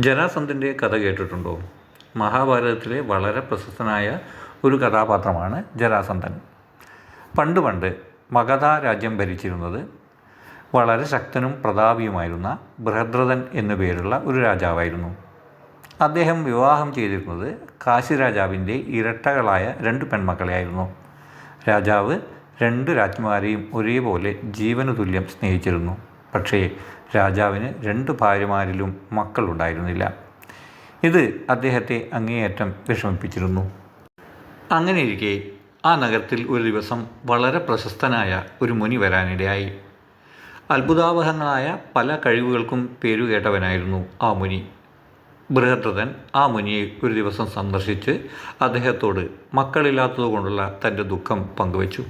ജരാസന്ധന്റെ കഥ കേട്ടിട്ടുണ്ടോ? മഹാഭാരതത്തിലെ വളരെ പ്രശസ്തനായ ഒരു കഥാപാത്രമാണ് ജരാസന്ധൻ. പണ്ട് പണ്ട് മഗധ രാജ്യം ഭരിച്ചിരുന്നത് വളരെ ശക്തനും പ്രതാപിയുമായിരുന്ന ബൃഹദ്രഥൻ എന്നു പേരുള്ള ഒരു രാജാവായിരുന്നു. അദ്ദേഹം വിവാഹം ചെയ്തിരുന്നത് കാശി രാജാവിന്റെ ഇരട്ടകളായ രണ്ട് പെൺമക്കളെയായിരുന്നു. രാജാവ് രണ്ട് രാജ്ഞിമാരെയും ഒരേപോലെ ജീവനു തുല്യം സ്നേഹിച്ചിരുന്നു. പക്ഷേ രാജാവിന് രണ്ട് ഭാര്യമാരിലും മക്കളുണ്ടായിരുന്നില്ല. ഇത് അദ്ദേഹത്തെ അങ്ങേയറ്റം വിഷമിപ്പിച്ചിരുന്നു. അങ്ങനെയിരിക്കെ ആ നഗരത്തിൽ ഒരു ദിവസം വളരെ പ്രശസ്തനായ ഒരു മുനി വരാനിടയായി. അത്ഭുതാവഹങ്ങളായ പല കഴിവുകൾക്കും പേരുകേട്ടവനായിരുന്നു ആ മുനി. ബൃഹദ്രഥൻ ആ മുനിയെ ഒരു ദിവസം സന്ദർശിച്ച് അദ്ദേഹത്തോട് മക്കളില്ലാത്തതുകൊണ്ടുള്ള തന്റെ ദുഃഖം പങ്കുവച്ചു.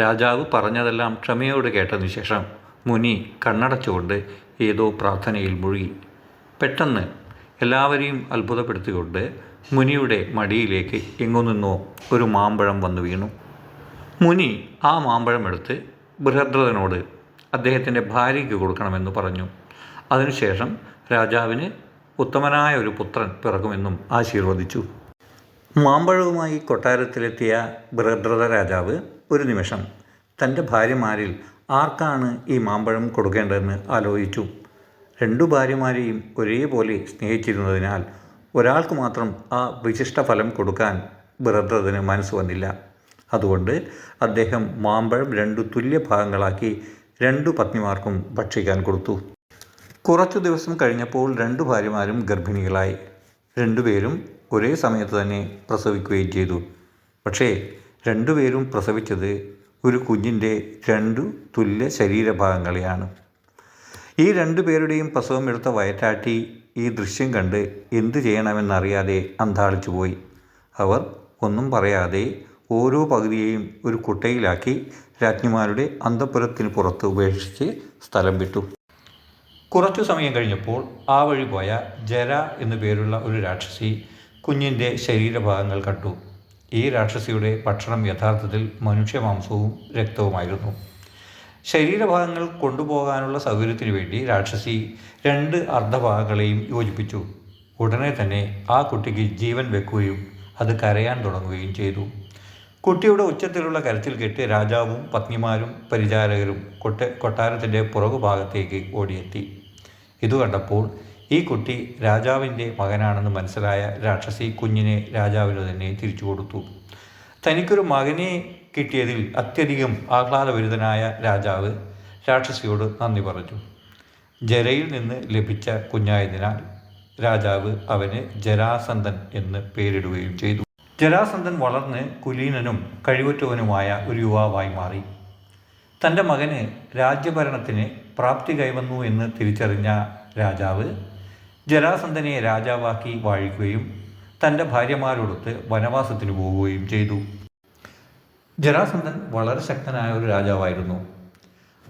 രാജാവ് പറഞ്ഞതെല്ലാം ക്ഷമയോട് കേട്ടതിനു ശേഷം മുനി കണ്ണടച്ചുകൊണ്ട് ഏതോ പ്രാർത്ഥനയിൽ മുഴുകി. പെട്ടെന്ന് എല്ലാവരെയും അത്ഭുതപ്പെടുത്തിക്കൊണ്ട് മുനിയുടെ മടിയിലേക്ക് എങ്ങു നിന്നോ ഒരു മാമ്പഴം വന്നു വീണു. മുനി ആ മാമ്പഴം എടുത്ത് ബൃഹദ്രഥനോട് അദ്ദേഹത്തിന്റെ ഭാര്യയ്ക്ക് കൊടുക്കണമെന്ന് പറഞ്ഞു. അതിനുശേഷം രാജാവിന് ഉത്തമനായ ഒരു പുത്രൻ പിറക്കുമെന്നും ആശീർവദിച്ചു. മാമ്പഴവുമായി കൊട്ടാരത്തിലെത്തിയ ബൃഹദ്രഥ രാജാവ് ഒരു നിമിഷം തന്റെ ഭാര്യമാരിൽ ആർക്കാണ് ഈ മാമ്പഴം കൊടുക്കേണ്ടതെന്ന് ആലോചിച്ചു. രണ്ടു ഭാര്യമാരെയും ഒരേപോലെ സ്നേഹിച്ചിരുന്നതിനാൽ ഒരാൾക്ക് മാത്രം ആ വിശിഷ്ട ഫലം കൊടുക്കാൻ ബൃഹദ്രഥന് മനസ്സ് വന്നില്ല. അതുകൊണ്ട് അദ്ദേഹം മാമ്പഴം രണ്ടു തുല്യ ഭാഗങ്ങളാക്കി രണ്ടു പത്നിമാർക്കും ഭക്ഷിക്കാൻ കൊടുത്തു. കുറച്ചു ദിവസം കഴിഞ്ഞപ്പോൾ രണ്ടു ഭാര്യമാരും ഗർഭിണികളായി. രണ്ടുപേരും ഒരേ സമയത്ത് തന്നെ പ്രസവിക്കുകയും ചെയ്തു. പക്ഷേ രണ്ടുപേരും പ്രസവിച്ചത് ഒരു കുഞ്ഞിന്റെ രണ്ടു തുല്യ ശരീരഭാഗങ്ങളെയാണ്. ഈ രണ്ടു പേരുടെയും പ്രസവം എടുത്ത വയറ്റാട്ടി ഈ ദൃശ്യം കണ്ട് എന്തു ചെയ്യണമെന്നറിയാതെ അന്താളിച്ചു പോയി. അവർ ഒന്നും പറയാതെ ഓരോ പകുതിയെയും ഒരു കുട്ടയിലാക്കി രാജ്ഞിമാരുടെ അന്തപുരത്തിന് പുറത്ത് ഉപേക്ഷിച്ച് സ്ഥലം വിട്ടു. കുറച്ചു സമയം കഴിഞ്ഞപ്പോൾ ആ വഴി പോയ ജര എന്നു പേരുള്ള ഒരു രാക്ഷസി കുഞ്ഞിന്റെ ശരീരഭാഗങ്ങൾ കണ്ടു. ഈ രാക്ഷസിയുടെ ഭക്ഷണം യഥാർത്ഥത്തിൽ മനുഷ്യമാംസവും രക്തവുമായിരുന്നു. ശരീരഭാഗങ്ങൾ കൊണ്ടുപോകാനുള്ള സൗകര്യത്തിനു വേണ്ടി രാക്ഷസി രണ്ട് അർദ്ധഭാഗങ്ങളെയും യോജിപ്പിച്ചു. ഉടനെ തന്നെ ആ കുട്ടിക്ക് ജീവൻ വെക്കുകയും അത് കരയാൻ തുടങ്ങുകയും ചെയ്തു. കുട്ടിയുടെ ഉച്ചത്തിലുള്ള കരച്ചിൽ കേട്ട് രാജാവും പത്നിമാരും പരിചാരകരും കൊട്ട കൊട്ടാരത്തിന്റെ പുറകുഭാഗത്തേക്ക് ഓടിയെത്തി. ഇത് കണ്ടപ്പോൾ ഈ കുട്ടി രാജാവിന്റെ മകനാണെന്ന് മനസ്സിലായ രാക്ഷസി കുഞ്ഞിനെ രാജാവിന് തന്നെ തിരിച്ചു കൊടുത്തു. തനിക്കൊരു മകനെ കിട്ടിയതിൽ അത്യധികം ആഹ്ലാദഭരിതനായ രാജാവ് രാക്ഷസിയോട് നന്ദി പറഞ്ഞു. ജരയിൽ നിന്ന് ലഭിച്ച കുഞ്ഞായതിനാൽ രാജാവ് അവന് ജരാസന്ധൻ എന്ന് പേരിടുകയും ചെയ്തു. ജരാസന്ധൻ വളർന്ന് കുലീനനും കഴിവറ്റവനുമായ ഒരു യുവാവായി മാറി. തന്റെ മകന് രാജ്യഭരണത്തിന് പ്രാപ്തി കൈവന്നു എന്ന് തിരിച്ചറിഞ്ഞ രാജാവ് ജരാസന്ധനെ രാജാവാക്കി വാഴിക്കുകയും തന്റെ ഭാര്യമാരോടൊത്ത് വനവാസത്തിന് പോവുകയും ചെയ്തു. ജരാസന്ധൻ വളരെ ശക്തനായ ഒരു രാജാവായിരുന്നു.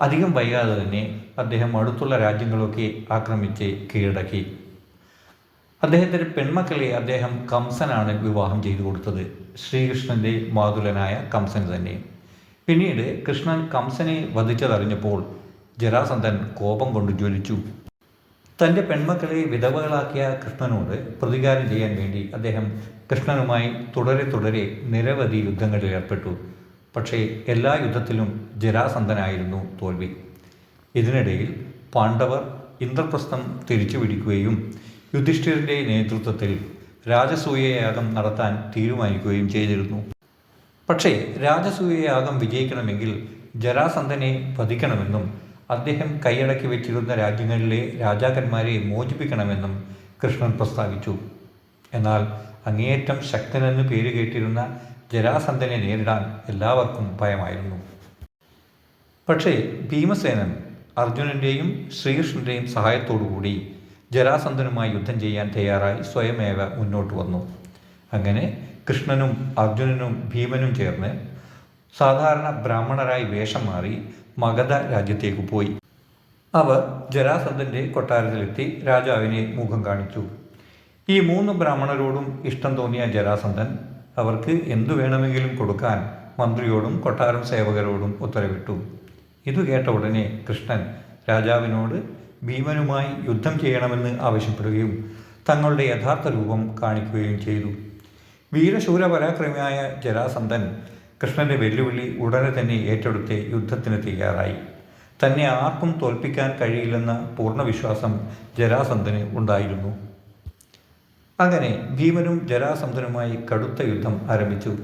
അധികം വൈകാതെ തന്നെ അദ്ദേഹം അടുത്തുള്ള രാജ്യങ്ങളൊക്കെ ആക്രമിച്ച് കീഴടക്കി. അദ്ദേഹത്തിന്റെ പെൺമക്കളെ അദ്ദേഹം കംസനാണ് വിവാഹം ചെയ്തു കൊടുത്തത്. ശ്രീകൃഷ്ണന്റെ മാതുലനായ കംസൻ തന്നെ. പിന്നീട് കൃഷ്ണൻ കംസനെ വധിച്ചതറിഞ്ഞപ്പോൾ ജരാസന്ധൻ കോപം കൊണ്ട് ജ്വലിച്ചു. തന്റെ പെൺമക്കളെ വിധവകളാക്കിയ കൃഷ്ണനോട് പ്രതികാരം ചെയ്യാൻ വേണ്ടി അദ്ദേഹം കൃഷ്ണനുമായി തുടരെ തുടരെ നിരവധി യുദ്ധങ്ങളിൽ ഏർപ്പെട്ടു. പക്ഷേ എല്ലാ യുദ്ധത്തിലും ജരാസന്ധനായിരുന്നു തോൽവി. ഇതിനിടയിൽ പാണ്ഡവർ ഇന്ദ്രപ്രസ്ഥം തിരിച്ചു പിടിക്കുകയും യുധിഷ്ഠിരന്റെ നേതൃത്വത്തിൽ രാജസൂയയാഗം നടത്താൻ തീരുമാനിക്കുകയും ചെയ്തിരുന്നു. പക്ഷേ രാജസൂയയാഗം വിജയിക്കണമെങ്കിൽ ജരാസന്ധനെ വധിക്കണമെന്നും അദ്ദേഹം കൈയടക്കി വെച്ചിരുന്ന രാജ്യങ്ങളിലെ രാജാക്കന്മാരെ മോചിപ്പിക്കണമെന്നും കൃഷ്ണൻ പ്രസ്താവിച്ചു. എന്നാൽ അങ്ങേയറ്റം ശക്തനെന്ന് പേര് കേട്ടിരുന്ന ജരാസന്ധനെ നേരിടാൻ എല്ലാവർക്കും ഭയമായിരുന്നു. പക്ഷേ ഭീമസേനൻ അർജുനന്റെയും ശ്രീകൃഷ്ണന്റെയും സഹായത്തോടുകൂടി ജരാസന്ധനുമായി യുദ്ധം ചെയ്യാൻ തയ്യാറായി സ്വയമേവ മുന്നോട്ട് വന്നു. അങ്ങനെ കൃഷ്ണനും അർജുനനും ഭീമനും ചേർന്ന് സാധാരണ ബ്രാഹ്മണരായി വേഷം മാറി മഗധ രാജ്യത്തേക്ക് പോയി. അവർ ജരാസന്ധന്റെ കൊട്ടാരത്തിലെത്തി രാജാവിനെ മുഖം കാണിച്ചു. ഈ മൂന്ന് ബ്രാഹ്മണരോടും ഇഷ്ടം തോന്നിയ ജരാസന്ധൻ അവർക്ക് എന്തു വേണമെങ്കിലും കൊടുക്കാൻ മന്ത്രിയോടും കൊട്ടാരം സേവകരോടും ഉത്തരവിട്ടു. ഇത് കേട്ട ഉടനെ കൃഷ്ണൻ രാജാവിനോട് ഭീമനുമായി യുദ്ധം ചെയ്യണമെന്ന് ആവശ്യപ്പെടുകയും തങ്ങളുടെ യഥാർത്ഥ രൂപം കാണിക്കുകയും ചെയ്തു. വീരശൂരപരാക്രമിയായ ജരാസന്ധൻ കൃഷ്ണന്റെ വെല്ലുവിളി ഉടനെ തന്നെ ഏറ്റെടുത്ത് യുദ്ധത്തിന് തയ്യാറായി. തന്നെ ആർക്കും തോൽപ്പിക്കാൻ കഴിയില്ലെന്ന പൂർണ വിശ്വാസം ജരാസന്ധന് ഉണ്ടായിരുന്നു. അങ്ങനെ ഭീമനും ജരാസന്ധനുമായി കടുത്ത യുദ്ധം ആരംഭിച്ചു.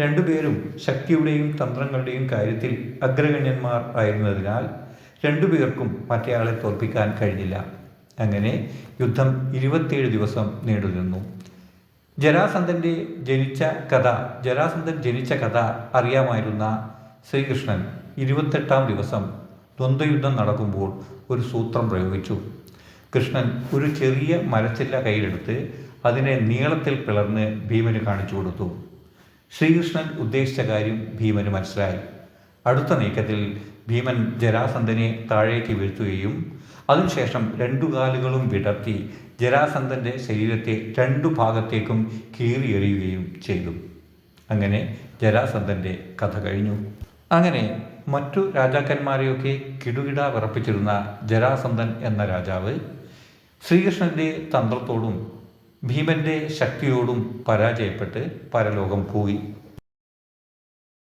രണ്ടുപേരും ശക്തിയുടെയും തന്ത്രങ്ങളുടെയും കാര്യത്തിൽ അഗ്രഗണ്യന്മാർ ആയിരുന്നതിനാൽ രണ്ടുപേർക്കും മറ്റേയാളെ തോൽപ്പിക്കാൻ കഴിഞ്ഞില്ല. അങ്ങനെ യുദ്ധം ഇരുപത്തിയേഴ് ദിവസം നീണ്ടുനിന്നു. ജരാസന്ധന്റെ ജനിച്ച കഥ ജരാസന്ധൻ ജനിച്ച കഥ അറിയാമായിരുന്ന ശ്രീകൃഷ്ണൻ ഇരുപത്തെട്ടാം ദിവസം ദ്വന്ദ്വയുദ്ധം നടക്കുമ്പോൾ ഒരു സൂത്രം പ്രയോഗിച്ചു. കൃഷ്ണൻ ഒരു ചെറിയ മരച്ചില്ല കയ്യിലെടുത്ത് അതിനെ നീളത്തിൽ പിളർന്ന് ഭീമന് കാണിച്ചു കൊടുത്തു. ശ്രീകൃഷ്ണൻ ഉദ്ദേശിച്ച കാര്യം ഭീമന് മനസ്സിലായി. അടുത്ത നീക്കത്തിൽ ഭീമൻ ജരാസന്ധനെ താഴേക്ക് വീഴ്ത്തുകയും അതിനുശേഷം രണ്ടു കാലുകളും വിടർത്തി ജരാസന്ധന്റെ ശരീരത്തെ രണ്ടു ഭാഗത്തേക്കും കീറിയെറിയുകയും ചെയ്തു. അങ്ങനെ ജരാസന്ധന്റെ കഥ കഴിഞ്ഞു. അങ്ങനെ മറ്റു രാജാക്കന്മാരെയൊക്കെ കിടുകിട വിറപ്പിച്ചിരുന്ന ജരാസന്ധൻ എന്ന രാജാവ് ശ്രീകൃഷ്ണന്റെ തന്ത്രത്തോടും ഭീമന്റെ ശക്തിയോടും പരാജയപ്പെട്ട് പരലോകം പോയി.